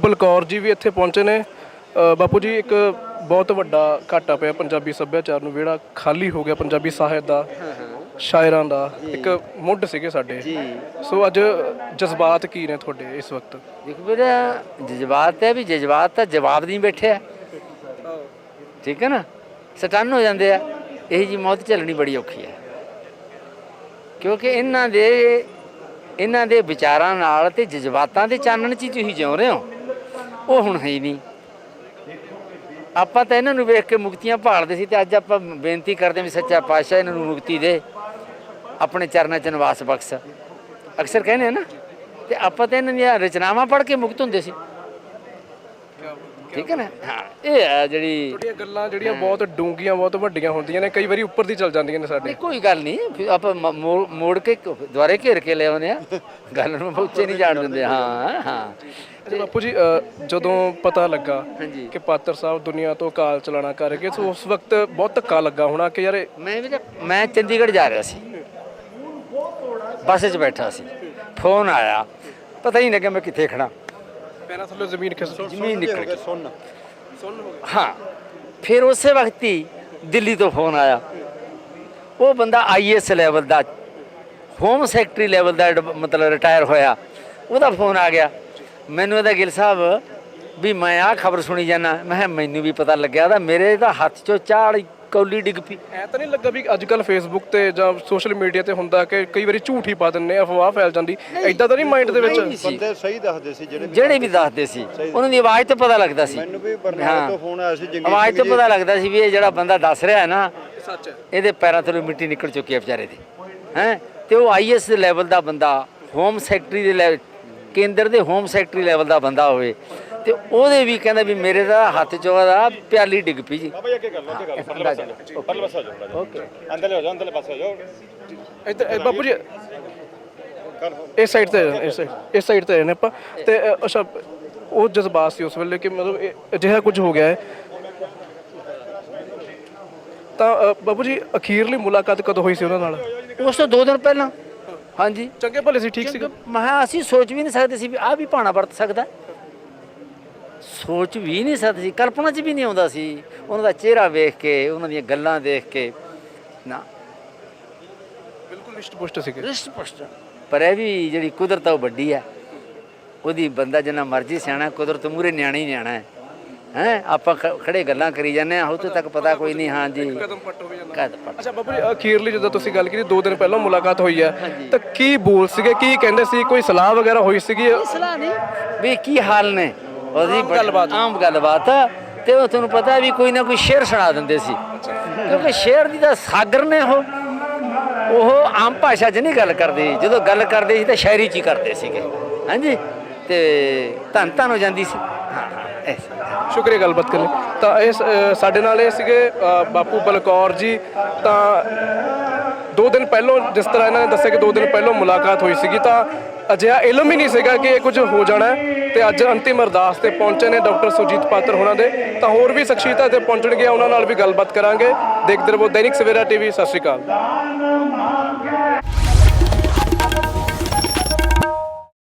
ਬਲਕੌਰ ਜੀ ਵੀ ਇੱਥੇ ਪਹੁੰਚੇ ਨੇ। ਬਾਪੂ ਜੀ ਇੱਕ ਬਹੁਤ ਵੱਡਾ ਘਾਟਾ ਪਿਆ ਪੰਜਾਬੀ ਸੱਭਿਆਚਾਰ ਨੂੰ ਜਿਹੜਾ ਖਾਲੀ ਹੋ ਗਿਆ ਪੰਜਾਬੀ ਸਾਹਿਤ ਦਾ ਸ਼ਾਇਰਾਂ ਦਾ ਇੱਕ ਮੁੱਢ ਸੀਗੇ ਸਾਡੇ। ਜੀ। ਸੋ ਅੱਜ ਜਜ਼ਬਾਤ ਕੀ ਨੇ ਤੁਹਾਡੇ ਇਸ ਵਕਤ? ਦੇਖੋ ਵੀਰੇ ਜਜ਼ਬਾਤ ਹੈ ਵੀ ਜਜ਼ਬਾਤ ਤਾਂ ਜਵਾਬ ਨਹੀਂ ਬੈਠੇ ਆ। ਠੀਕ ਹੈ ਨਾ? ਸਟਨ ਹੋ ਜਾਂਦੇ ਆ। ਇਹ ਜੀ ਮੌਤ ਝੱਲਣੀ ਬੜੀ ਔਖੀ ਹੈ। ਕਿਉਂਕਿ ਇਹਨਾਂ ਦੇ ਇਹਨਾਂ ਦੇ ਵਿਚਾਰਾਂ ਨਾਲ ਤੇ ਜਜ਼ਬਾਤਾਂ ਦੇ ਚਾਨਣ 'ਚ ਹੀ ਤੁਸੀਂ ਜਿਉ ਰਹੇ ਹੋ। ਉਹ ਹੁਣ ਹੈ ਹੀ ਨਹੀਂ। ਆਪਾਂ ਤਾਂ ਇਹਨਾਂ ਨੂੰ ਵੇਖ ਕੇ ਮੁਕਤੀਆਂ ਭਾਲਦੇ ਸੀ ਤੇ ਅੱਜ ਆਪਾਂ ਬੇਨਤੀ ਕਰਦੇ ਵੀ ਸੱਚਾ ਪਾਤਸ਼ਾਹ ਇਹਨਾਂ ਨੂੰ ਮੁਕਤੀ ਦੇ। ਆਪਣੇ ਚਰਨਾਂ 'ਚ ਨਿਵਾਸ ਬਖਸ਼। ਅਕਸਰ ਕਹਿੰਦੇ ਆ ਨਾ, ਤੇ ਆਪਾਂ ਤਾਂ ਇਹਨਾਂ ਦੀਆਂ ਰਚਨਾਵਾਂ ਪੜ੍ਹ ਕੇ ਮੁਕਤ ਹੁੰਦੇ ਸੀ। ਠੀਕ ਹੈ ਨਾ? ਹਾਂ। ਇਹ ਹੈ ਜਿਹੜੀ ਤੁਹਾਡੀਆਂ ਗੱਲਾਂ ਜਿਹੜੀਆਂ ਬਹੁਤ ਡੂੰਘੀਆਂ ਬਹੁਤ ਵੱਡੀਆਂ ਹੁੰਦੀਆਂ ਨੇ ਕਈ ਵਾਰੀ ਉੱਪਰ ਦੀ ਚੱਲ ਜਾਂਦੀਆਂ ਨੇ ਸਾਡੇ। ਨਹੀਂ ਕੋਈ ਗੱਲ ਨਹੀਂ। ਫਿਰ ਆਪਾਂ ਮ- ਮੋੜ ਮੋੜ ਕੇ ਦੁਬਾਰੇ ਘੇਰ ਕੇ ਲੈ ਆਉਂਦੇ ਆ ਗੱਲ ਨੂੰ ਉੱਚੇ ਨਹੀਂ ਜਾਣ ਦਿੰਦੇ। ਹਾਂ ਹਾਂ। ਅੱਛਾ ਬਾਪੂ ਜੀ ਅ, ਜਦੋਂ ਪਤਾ ਲੱਗਾ ਹਾਂਜੀ। ਕਿ ਪਾਤਰ ਸਾਹਿਬ ਦੁਨੀਆ ਤੋਂ ਕਾਲ ਚਲਾਣਾ ਕਰ ਗਏ ਸੋ ਉਸ ਵਕਤ ਬਹੁਤ ਧੱਕਾ ਲੱਗਾ ਹੋਣਾ ਕਿ ਯਾਰ ਇਹ ਮੈਂ ਵੀ ਤਾਂ- ਮੈਂ ਚੰਡੀਗੜ੍ਹ ਜਾ ਰਿਹਾ ਸੀ। ਬੱਸ 'ਚ ਬੈਠਾ ਸੀ। ਫੋਨ ਆਇਆ। ਪਤਾ ਹੀ ਨਹੀਂ ਲੱਗਿਆ ਮੈਂ ਕਿੱਥੇ ਖੜਾ ਪੈਰਾਂ ਥੱਲੇ ਜ਼ਮੀਨ ਖਿਸ ਜ਼ਮੀਨ ਨਿਕਲ ਗਈ। ਸੁਣ। ਸੁਣ ਹੋ ਗਿਆ ਹਾਂ ਫਿਰ ਉਸੇ ਵਕਤ ਹੀ ਦਿੱਲੀ ਤੋਂ ਫੋਨ ਆਇਆ। ਉਹ ਬੰਦਾ ਆਈਐਸ ਲੈਵਲ ਦਾ ਹੋਮ ਸੈਕਟਰੀ ਲੈਵਲ ਦਾ ਮਤਲਬ ਰਿਟਾਇਰ ਹੋਇਆ। ਉਹਦਾ ਫੋਨ ਆ ਗਿਆ। ਮੈਨੂੰ ਇਹਦਾ ਗਿਲ ਸਾਹਿਬ ਵੀ ਮੈਂ ਆਹ ਖਬਰ ਸੁਣੀ ਜਾਣਾ ਮੈਂ ਮੈਨੂੰ ਵੀ ਪਤਾ ਲੱਗਿਆ। ਉਹਦਾ ਮੇਰੇ ਤਾਂ ਹੱਥ 'ਚੋਂ ਵਾਲੀ ਕੌਲੀ ਡਿੱਗ ਪਈ। ਐ ਤਾਂ ਨਹੀਂ ਲੱਗਾ ਵੀ ਅੱਜ ਕੱਲ ਫੇਸਬੁੱਕ ਤੇ ਜਾਂ ਸੋਸ਼ਲ ਮੀਡੀਆ ਤੇ ਹੁੰਦਾ ਕਿ ਕਈ ਵਾਰੀ ਝੂਠ ਹੀ ਪਾ ਦਿੰਨੇ ਆ, ਅਫਵਾਹ ਫੈਲ ਜਾਂਦੀ। ਐਦਾਂ ਤਾਂ ਨਹੀਂ ਮਾਈਂਡ ਦੇ ਵਿੱਚ? ਨਹੀਂ ਸੀ। ਬੰਦੇ ਸਹੀ ਦੱਸਦੇ ਸੀ ਜਿਹੜੇ ਜਿਹੜੇ ਵੀ ਦੱਸਦੇ ਸੀ ਉਹਨਾਂ ਦੀ ਆਵਾਜ਼ ਤੋਂ ਪਤਾ ਲੱਗਦਾ ਸੀ। ਮੈਨੂੰ ਵੀ ਬਰਨਾਲਾ ਤੋਂ ਫੋਨ ਆਇਆ ਸੀ ਜੰਗੀ ਆਵਾਜ਼ ਤੋਂ ਪਤਾ ਲੱਗਦਾ ਸੀ ਵੀ ਇਹ ਜਿਹੜਾ ਬੰਦਾ ਦੱਸ ਰਿਹਾ ਹੈ ਨਾ ਸੱਚ ਹੈ। ਇਹਦੇ ਪੈਰਾਂ ਥੱਲੋਂ ਮਿੱਟੀ ਨਿਕਲ ਚੁੱਕੀ ਹੈ ਵਿਚਾਰੇ ਦੀ। ਹੈ? ਤੇ ਉਹ ਆਈਐਸ ਦੇ ਲੈਵਲ ਦਾ ਬੰਦਾ ਹੋਮ ਸੈਕਟਰੀ ਦੇ ਲੈ ਕੇਂਦਰ ਦੇ ਹੋਮ ਸੈਕਟਰੀ ਲੈਵਲ ਦਾ ਬੰਦਾ ਹੋਵੇ। ਤੇ ਉਹਦੇ ਵੀ ਕਹਿੰਦਾ ਵੀ ਮੇਰੇ ਦਾ ਹੱਥ ਚੋਂ ਦਾ ਪਿਆਲੀ ਡਿੱਗ ਪਈ ਜੀ। ਬਾਬਾ ਅੱਗੇ ਕਰ ਲਓ ਅੱਗੇ ਕਰ ਲਓ ਪਰਲੇ ਪਾਸੇ ਪਰਲੇ ਪਾਸੇ ਜਾਓ ਓਕੇ। ਅੰਦਰਲੇ ਹੋ ਜਾਓ ਅੰਦਰਲੇ ਪਾਸੇ ਹੋ ਜਾਓ। ਇੱਧਰ ਇਹ ਬਾਪੂ ਜੀ ਇਸ ਸਾਈਡ ਤੇ ਆ ਜਾਣਾ, ਇਸ ਸਾਈਡ ਇਸ ਸਾਈਡ ਤੇ ਆ ਜਾਣਾ ਆਪਾਂ। ਤੇ ਅ, ਅੱਛਾ ਉਹ ਜਜ਼ਬਾਤ ਸੀ ਉਸ ਵੇਲੇ ਕਿ ਮਤਲਬ ਇਹ ਅਜਿਹਾ ਕੁਝ ਹੋ ਗਿਆ ਹੈ। ਤਾਂ ਬਾਪੂ ਜੀ ਅਖੀਰਲੀ ਮੁਲਾਕਾਤ ਕਦੋਂ ਹੋਈ ਸੀ ਉਹਨਾਂ ਨਾਲ? ਉਸ ਤੋਂ ਦੋ ਦਿਨ ਪਹਿਲਾਂ। ਹਾਂਜੀ। ਚੰਗੇ ਭਲੇ ਸੀ ਠੀਕ ਸੀ ਮੈਂ ਕਿਹਾ ਅਸੀਂ ਸੋਚ ਵੀ ਨਹੀਂ ਸਕਦੇ ਸੀ ਵੀ ਆਹ ਵੀ ਭਾਣਾ ਵਰਤ ਸਕਦਾ। ਸੋਚ ਵੀ ਨਹੀਂ ਸਕਦੇ ਸੀ ਕਲਪਨਾ 'ਚ ਵੀ ਨਹੀਂ ਆਉਂਦਾ ਸੀ। ਉਹਨਾਂ ਦਾ ਚਿਹਰਾ ਵੇਖ ਕੇ ਉਹਨਾਂ ਦੀਆਂ ਗੱਲਾਂ ਦੇਖ ਕੇ ਨਾ। ਬਿਲਕੁਲ ਰਿਸ਼ਟ ਪੁਸ਼ਟ ਸੀਗੇ। ਰਿਸ਼ਟ ਪੁਸ਼ਟ ਪਰ ਇਹ ਵੀ ਜਿਹੜੀ ਕੁਦਰਤ ਆ ਉਹ ਵੱਡੀ ਹੈ ਉਹਦੀ ਬੰਦਾ ਜਿੰਨਾ ਮਰਜ਼ੀ ਸਿਆਣਾ ਕੁਦਰਤ ਮੂਰੇ ਨਿਆਣਾ ਹੀ ਨਿਆਣਾ ਹੈ। ਹੈ? ਆਪਾਂ ਖੜੇ ਗੱਲਾਂ ਕਰੀ ਜਾਂਦੇ ਆ ਉਤੋਂ ਤੱਕ ਪਤਾ ਕੋਈ ਨਹੀਂ ਹਾਂ ਜੀ। ਕਦਮ ਪੱਟ ਹੋ ਜਾਂਦਾ। ਕਦ ਪਟ। ਅੱਛਾ ਬਾਪੂ ਜੀ ਅਖੀਰਲੀ ਜਦੋਂ ਤੁਸੀਂ ਗੱਲ ਕੀਤੀ ਦੋ ਦਿਨ ਪਹਿਲਾਂ ਮੁਲਾਕਾਤ ਹੋਈ ਹੈ। ਤਾਂ ਕੀ ਬੋਲ ਸੀਗੇ ਕੀ ਕਹਿੰਦੇ ਸੀ? ਕੋਈ ਸਲਾਹ ਵਗੈਰਾ ਹੋਈ ਸੀਗੀ? ਸਲਾਹ ਨਹੀਂ। ਵੀ ਕੀ ਹਾਲ ਨੇ? ਉਹਦੀ ਗੱਲਬਾਤ। ਆਮ ਗੱਲਬਾਤ ਆ ਤੇ ਉਹ ਤੁਹਾਨੂੰ ਪਤਾ ਵੀ ਕੋਈ ਨਾ ਕੋਈ ਸ਼ੇਰ ਸੁਣਾ ਦਿੰਦੇ ਸੀ। ਕਿਉਂਕਿ ਸ਼ੇਰ ਦੀ ਤਾਂ ਸਾਗਰ ਨੇ ਉਹ ਉਹ ਆਮ ਭਾਸ਼ਾ 'ਚ ਨਹੀਂ ਗੱਲ ਕਰਦੇ ਜਦੋਂ ਗੱਲ ਕਰਦੇ ਸੀ ਤਾਂ ਸ਼ਾਇਰੀ 'ਚ ਹੀ ਕਰਦੇ ਸੀਗੇ। ਹਾਂਜੀ? ਤੇ ਧੰਨ ਧੰਨ ਹੋ ਜਾਂਦੀ ਸੀ। ਸ਼ੁਕਰੀਆ ਗੱਲਬਾਤ ਕਰਨ ਤਾਂ ਇਸ ਸਾਡੇ ਨਾਲ ਇਹ ਸੀਗੇ ਬਾਪੂ ਬਲਕੌਰ ਜੀ। ਤਾਂ ਦੋ ਦਿਨ ਪਹਿਲਾਂ, ਜਿਸ ਤਰ੍ਹਾਂ ਇਹਨਾਂ ਨੇ ਦੱਸਿਆ ਕਿ ਦੋ ਦਿਨ ਪਹਿਲਾਂ ਮੁਲਾਕਾਤ ਹੋਈ ਸੀਗੀ, ਤਾਂ ਅਜਿਹਾ ਇਲਮ ਹੀ ਨਹੀਂ ਸੀਗਾ ਕਿ ਇਹ ਕੁਝ ਹੋ ਜਾਣਾ ਹੈ। ਤੇ ਅੱਜ ਅੰਤਿਮ ਅਰਦਾਸ ਤੇ ਪਹੁੰਚੇ ਨੇ ਡਾਕਟਰ ਸੁਜੀਤ ਪਾਤਰ ਹੋਣਾ ਦੇ। ਤਾਂ ਹੋਰ ਵੀ ਸ਼ਖਸੀਅਤਾਂ ਤੇ ਪਹੁੰਚਣਗੇ ਉਹਨਾਂ ਨਾਲ ਵੀ ਗੱਲਬਾਤ ਕਰਾਂਗੇ। ਦੇਖਦੇ ਰਹੋ ਦੈਨਿਕ ਸਵੇਰਾ ਟੀਵੀ, ਸਤਿ ਸ਼੍ਰੀ ਅਕਾਲ।